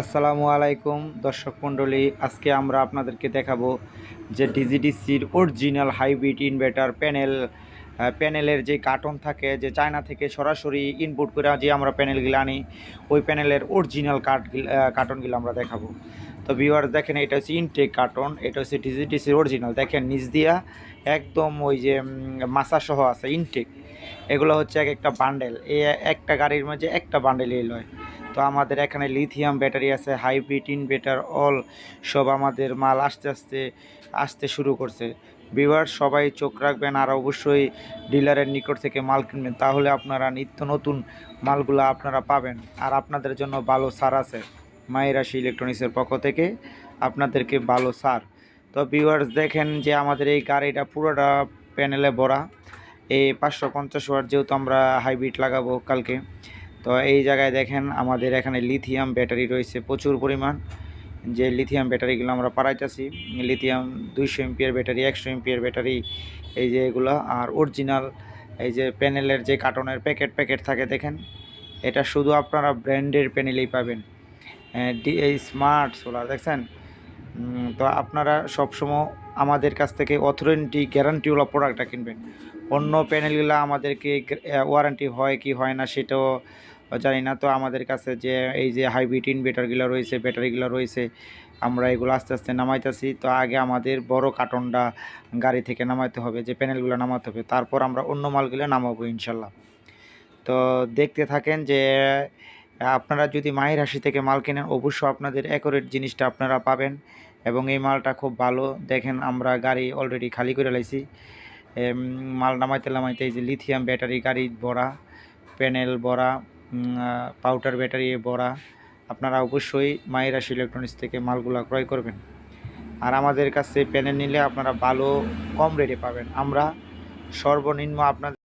আসসালামু আলাইকুম, দর্শক মণ্ডলী। আজকে আমরা আপনাদেরকে দেখাবো যে ডিজিডিসির অরিজিনাল হাইব্রিড ইনভার্টার প্যানেল প্যানেলের যে কার্টন থাকে, যে চায়না থেকে সরাসরি ইনপুট করে যে আমরা প্যানেলগুলো আনি, ওই প্যানেলের অরিজিনাল কার্ট কার্টনগুলো আমরা দেখাবো। তো ভিউয়ার দেখেন, এটা হচ্ছে ইনটেক কার্টন, এটা হচ্ছে ডিজিডিসির অরিজিনাল। দেখেন, নিচ দিয়া একদম ওই যে মাসা সহ আছে ইনটেক এগুলো হচ্ছে এক একটা বান্ডেল এই একটা গাড়ির মধ্যে একটা বান্ডেলই লয়। তো আমাদের এখানে লিথিয়াম ব্যাটারি আছে হাইব্রিড ইনভার্টার অল সব আমাদের মাল আস্তে আস্তে, আসতে শুরু করছে। বিবার সবাই চোখ রাখবেন আর অবশ্যই ডিলারের নিকট থেকে মাল কিনবেন, তাহলে আপনারা নিত্য নতুন মালগুলো আপনারা পাবেন। আর আপনাদের জন্য ভালো সার আছে মায়ের রাশি ইলেকট্রনিক্সের পক্ষ থেকে আপনাদেরকে ভালো সার। তো ভিউয়ার্স দেখেন যে আমাদের এই গাড়িটা পুরোটা প্যানেলে ভরা। এই পাঁচশো পঞ্চাশ ওয়াট যেহেতু আমরা হাইব্রিড লাগাবো কালকে তো এই জায়গায় দেখেন আমাদের এখানে লিথিয়াম ব্যাটারি রয়েছে প্রচুর পরিমাণ। যে লিথিয়াম ব্যাটারিগুলো আমরা পাড়াইতেছি লিথিয়াম দুইশো এমপিয়ার ব্যাটারি একশো এমপিয়ার ব্যাটারি এই যে এগুলো, আর অরিজিনাল এই যে প্যানেলের যে কার্টনের প্যাকেট প্যাকেট থাকে দেখেন, এটা শুধু আপনারা ব্র্যান্ডের প্যানেলেই পাবেন। এই স্মার্ট সোলার দেখছেন? তো আপনারা সবসময় আমাদের কাছ থেকে অথরেন্টি গ্যারান্টিওয়ালা প্রোডাক্টটা কিনবেন। অন্য প্যানেলগুলো আমাদেরকে ওয়ারেন্টি হয় কি হয় না সেটাও জানি না। তো আমাদের কাছে যে, এই যে হাইব্রিড ইনভার্টারগুলো রয়েছে ব্যাটারিগুলো রয়েছে, আমরা এগুলো আস্তে আস্তে নামাইতেছি। তো আগে আমাদের বড় কার্টনটা গাড়ি থেকে নামাইতে হবে, যে প্যানেলগুলো নামাতে হবে। তারপর আমরা অন্য মালগুলো নামাবো ইনশাল্লাহ। তো দেখতে থাকেন যে আপনারা যদি মায়ের হাসি থেকে মাল কেনেন, অবশ্যই আপনাদের অ্যাকোরেট জিনিসটা আপনারা পাবেন এবং এই মালটা খুব ভালো। দেখেন আমরা গাড়ি অলরেডি খালি করে লাইছি। মাল নামাইতে নামাইতে এই যে লিথিয়াম ব্যাটারি গাড়ি ভরা প্যানেল ভরা পাউডার ব্যাটারি ভরা। আপনারা অবশ্যই মায়ের রাশি ইলেকট্রনিক্স থেকে মালগুলো ক্রয় করবেন। আর আমাদের কাছে প্যানেল নিলে আপনারা ভালো কম রেটে পাবেন। আমরা সর্বনিম্ন আপনাদের